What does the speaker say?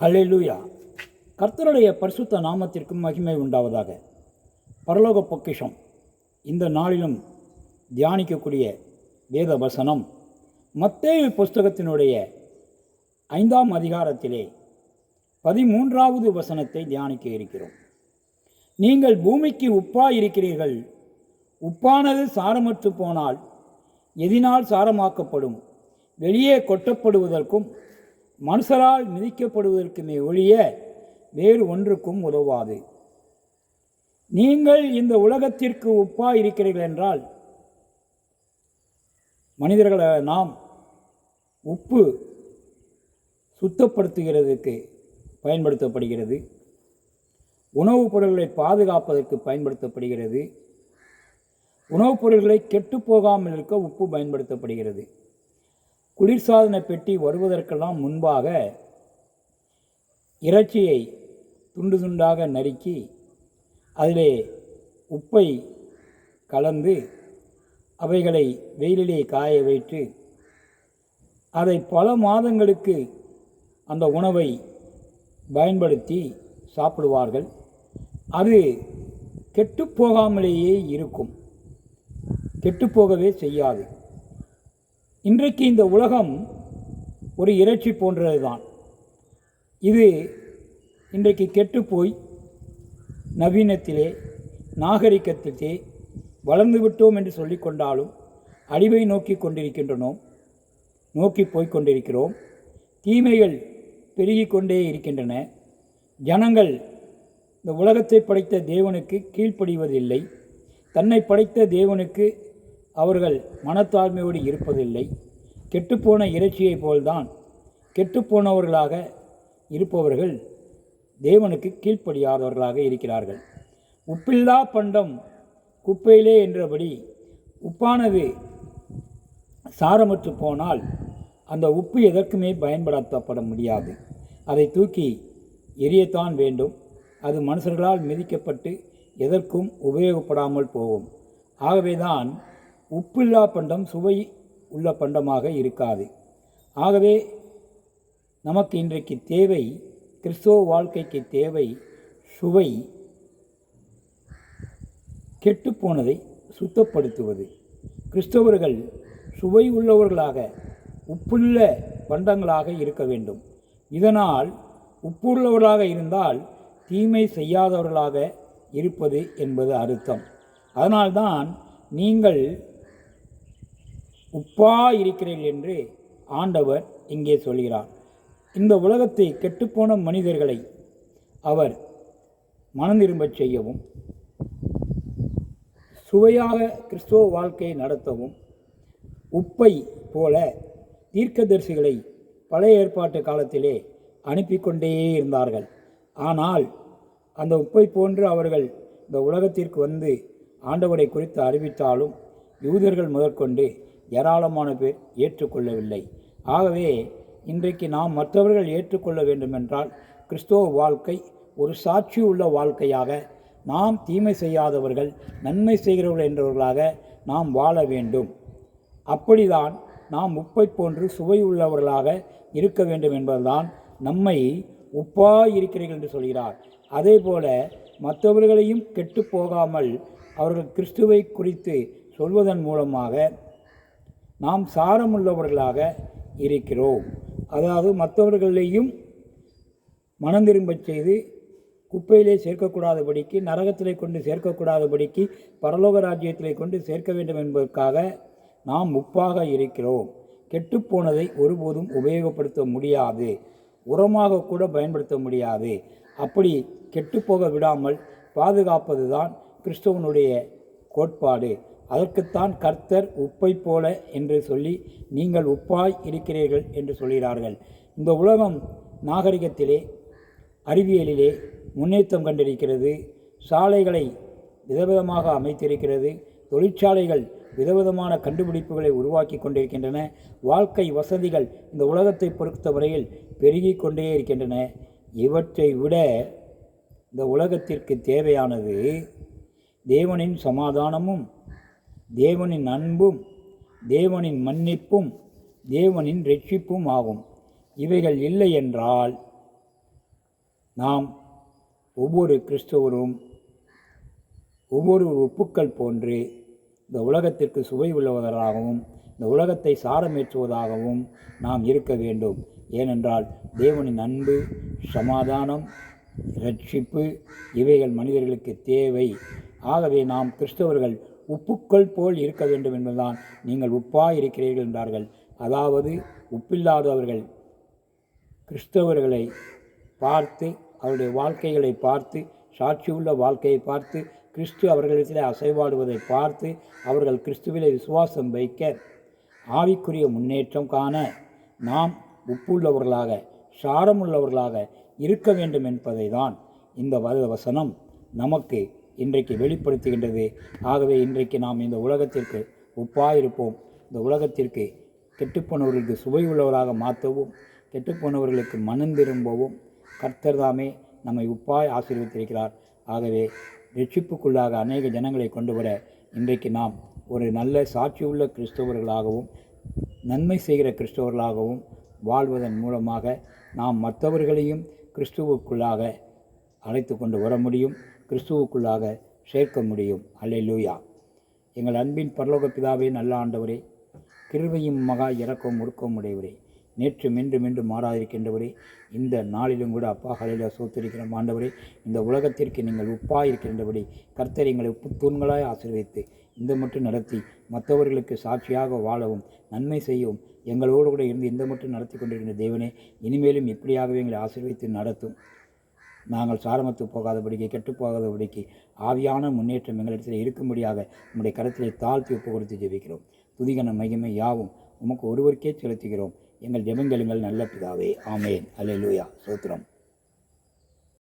ஹalleluya கர்த்தருடைய பரிசுத்த நாமத்திற்கும் மகிமை உண்டாவதாக. பரலோக பொக்கிஷம். இந்த நாளிலும் தியானிக்கக்கூடிய வேத வசனம் மத்தேயு புஸ்தகத்தினுடைய ஐந்தாம் அதிகாரத்திலே பதிமூன்றாவது வசனத்தை தியானிக்க இருக்கிறோம். நீங்கள் பூமிக்கு உப்பாய் இருக்கிறீர்கள் உப்பானது சாரமற்று போனால் எதினால் சாரமாக்கப்படும். வெளியே கொட்டப்படுவதற்கும் மனுஷரால் மிதிக்கப்படுவதற்குமே ஒழிய வேறு ஒன்றுக்கும் உதவாது. நீங்கள் இந்த உலகத்திற்கு உப்பாக இருக்கிறீர்கள் என்றால் மனிதர்களை நாம் உப்பு சுத்தப்படுத்துகிறதுக்கு பயன்படுத்தப்படுகிறது. உணவுப் பொருட்களை பாதுகாப்பதற்கு பயன்படுத்தப்படுகிறது. உணவுப் பொருட்களை கெட்டுப்போகாமல் இருக்க உப்பு பயன்படுத்தப்படுகிறது. குளிர்சாதன பெட்டி வருவதற்கெல்லாம் முன்பாக இறைச்சியை துண்டு துண்டாக நறுக்கி அதிலே உப்பை கலந்து அவைகளை வெயிலிலே காய வைத்து அதை பல மாதங்களுக்கு அந்த உணவை பயன்படுத்தி சாப்பிடுவார்கள். அது கெட்டுப்போகாமலேயே இருக்கும். கெட்டுப்போகவே செய்யாது. இன்றைக்கு இந்த உலகம் ஒரு இறைச்சி போன்றது தான் இது இன்றைக்கு கெட்டுப்போய் நவீனத்திலே நாகரிகத்திலே வளர்ந்து விட்டோம் என்று சொல்லிக்கொண்டாலும் அழிவை நோக்கி கொண்டிருக்கின்றனோம் நோக்கி போய்க் கொண்டிருக்கிறோம். தீமைகள் பெருகி கொண்டே இருக்கின்றன. ஜனங்கள் இந்த உலகத்தை படைத்த தேவனுக்கு கீழ்ப்படிவதில்லை. தன்னை படைத்த தேவனுக்கு அவர்கள் மனத்தாழ்மையோடு இருப்பதில்லை. கெட்டுப்போன இறைச்சியைப் போல்தான் கெட்டுப்போனவர்களாக இருப்பவர்கள் தேவனுக்கு கீழ்ப்படியாதவர்களாக இருக்கிறார்கள். உப்பில்லா பண்டம் குப்பையிலே என்றபடி உப்பானது சாரமற்று போனால் அந்த உப்பு எதற்குமே பயன்படுத்தப்பட முடியாது. அதை தூக்கி எரியத்தான் வேண்டும். அது மனுஷர்களால் மிதிக்கப்பட்டு எதற்கும் உபயோகப்படாமல் போகும். ஆகவேதான் உப்பில்லா பண்டம் சுவை உள்ள பண்டமாக இருக்காது. ஆகவே நமக்கு இன்றைக்கு தேவை கிறிஸ்தவ வாழ்க்கைக்கு தேவை சுவை கெட்டுப்போனதை சுத்தப்படுத்துவது. கிறிஸ்தவர்கள் சுவை உள்ளவர்களாக உப்புள்ள பண்டங்களாக இருக்க வேண்டும். இதனால் உப்புள்ளவர்களாக இருந்தால் தீமை செய்யாதவர்களாக இருப்பது என்பது அர்த்தம். அதனால்தான் நீங்கள் உப்பா இருக்கிறேன் என்று ஆண்டவர் இங்கே சொல்கிறார். இந்த உலகத்தை கெட்டுப்போன மனிதர்களை அவர் மனந்திரும்பச் செய்யவும் சுவையாக கிறிஸ்துவ வாழ்க்கையை நடத்தவும் உப்பை போல தீர்க்கதரிசிகளை பழைய ஏற்பாட்டு காலத்திலே அனுப்பி கொண்டே இருந்தார்கள். ஆனால் அந்த உப்பை போன்று அவர்கள் இந்த உலகத்திற்கு வந்து ஆண்டவரை குறித்து அறிவித்தாலும் யூதர்கள் முதற்கொண்டு ஏராளமான பேர் ஏற்றுக்கொள்ளவில்லை. ஆகவே இன்றைக்கு நாம் மற்றவர்கள் ஏற்றுக்கொள்ள வேண்டுமென்றால் கிறிஸ்தவ வாழ்க்கை ஒரு சாட்சி உள்ள வாழ்க்கையாக நாம் தீமை செய்யாதவர்கள் நன்மை செய்கிறவர்கள் என்றவர்களாக நாம் வாழ வேண்டும். அப்படிதான் நாம் உப்பை போன்று சுவை உள்ளவர்களாக இருக்க வேண்டும் என்பதுதான் நம்மை உப்பாய் இருக்கிறீர்கள் என்று சொல்கிறார். அதே போல மற்றவர்களையும் கெட்டு போகாமல் அவர்கள் கிறிஸ்துவை குறித்து சொல்வதன் மூலமாக நாம் சாரமுள்ளவர்களாக இருக்கிறோம். அதாவது மற்றவர்களையும் மனந்திரும்ப திரும்பச் செய்து குப்பையிலே சேர்க்கக்கூடாதபடிக்கு நரகத்திலே கொண்டு சேர்க்கக்கூடாதபடிக்கு பரலோக ராஜ்யத்திலே கொண்டு சேர்க்க வேண்டும் என்பதற்காக நாம் உப்பாக இருக்கிறோம். கெட்டுப்போனதை ஒருபோதும் உபயோகப்படுத்த முடியாது. உரமாக கூட பயன்படுத்த முடியாது. அப்படி கெட்டுப்போக விடாமல் பாதுகாப்பது தான் கிறிஸ்தவனுடைய கோட்பாடு. அதற்குத்தான் கர்த்தர் உப்பை போல என்று சொல்லி நீங்கள் உப்பாய் இருக்கிறீர்கள் என்று சொல்கிறார்கள். இந்த உலகம் நாகரிகத்திலே அறிவியலிலே முன்னேற்றம் கண்டிருக்கிறது. சாலைகளை விதவிதமாக அமைத்திருக்கிறது. தொழிற்சாலைகள் விதவிதமான கண்டுபிடிப்புகளை உருவாக்கி கொண்டிருக்கின்றன. வாழ்க்கை வசதிகள் இந்த உலகத்தை பொறுத்தவரையில் பெருகி கொண்டே இருக்கின்றன. இவற்றை விட இந்த உலகத்திற்கு தேவையானது தேவனின் சமாதானமும் தேவனின் அன்பும் தேவனின் மன்னிப்பும் தேவனின் ரட்சிப்பும் ஆகும். இவைகள் இல்லை என்றால் நாம் ஒவ்வொரு கிறிஸ்தவரும் ஒவ்வொரு உப்புக்கள் போன்று இந்த உலகத்திற்கு சுவை உள்ளவர்களாகவும் இந்த உலகத்தை சாரமேற்றுவதாகவும் நாம் இருக்க வேண்டும். ஏனென்றால் தேவனின் அன்பு சமாதானம் ரட்சிப்பு இவைகள் மனிதர்களுக்கு தேவை. ஆகவே நாம் கிறிஸ்தவர்கள் உப்புக்கள் போல் இருக்க வேண்டும் என்பதுதான் நீங்கள் உப்பாக இருக்கிறீர்கள் என்றார்கள். அதாவது உப்பில்லாதவர்கள் கிறிஸ்தவர்களை பார்த்து அவருடைய வாழ்க்கைகளை பார்த்து சாட்சியுள்ள வாழ்க்கையை பார்த்து கிறிஸ்து அவர்களிடத்திலே அசைவாடுவதை பார்த்து அவர்கள் கிறிஸ்துவிலே விசுவாசம் வைக்க ஆவிக்குரிய முன்னேற்றம் காண நாம் உப்புள்ளவர்களாக சாரமுள்ளவர்களாக இருக்க வேண்டும் என்பதை தான் இந்த வசனம் நமக்கு இன்றைக்கு வெளிப்படுத்துகின்றது. ஆகவே இன்றைக்கு நாம் இந்த உலகத்திற்கு உப்பாயிருப்போம் இந்த உலகத்திற்கு கெட்டுப்போனவர்களுக்கு சுவை உள்ளவராக மாற்றவும் கெட்டுப்போனவர்களுக்கு மனம் திரும்பவும் கர்த்தர் தாமே நம்மை உப்பாய் ஆசீர்வித்திருக்கிறார் ஆகவே ரட்சிப்புக்குள்ளாக அநேக ஜனங்களை கொண்டு வர இன்றைக்கு நாம் ஒரு நல்ல சாட்சியுள்ள கிறிஸ்தவர்களாகவும் நன்மை செய்கிற கிறிஸ்தவர்களாகவும் வாழ்வதன் மூலமாக நாம் மற்றவர்களையும் கிறிஸ்துவுக்குள்ளாக அழைத்து கொண்டு வர முடியும். கிறிஸ்துவுக்குள்ளாக சேர்க்க முடியும். அல்லேலூயா எங்கள் அன்பின் பரலோக பிதாவே நல்ல ஆண்டவரே கிருவையும் மகா இறக்கம் முறுக்கம் உடையவரே நேற்று மென்று மென்று மாறாதிருக்கின்றவரே இந்த நாளிலும் கூட அப்பா ஹலையில சோத்திருக்கிற ஆண்டவரே இந்த உலகத்திற்கு நீங்கள் உப்பாக இருக்கின்றபடி கர்த்தர் எங்களை உப்பு தூண்களாய் ஆசீர்வதித்து இந்த மட்டும் நடத்தி மற்றவர்களுக்கு சாட்சியாக வாழவும் நன்மை செய்யவும் எங்களோடு கூட இருந்து இந்த மட்டும் நடத்தி கொண்டிருக்கின்ற தேவனே இனிமேலும் இப்படியாகவே எங்களை ஆசீர்வதித்து நடத்தும். நாங்கள் சாரமத்து போகாதபடிக்கு கெட்டுப் போகாதபடிக்கு ஆவியான முன்னேற்றம் எங்களிடத்தில் இருக்கும்படியாக நம்முடைய கரத்திலே தாழ்த்தி ஒப்பு கொடுத்து ஜெபிக்கிறோம். துதிகன மகிமை யாவும் உமக்கு ஒருவருக்கே செலுத்துகிறோம். எங்கள் ஜெபங்களுங்கள் நல்ல பிதாவே. ஆமேன். அல்லேலூயா சோத்திரம்.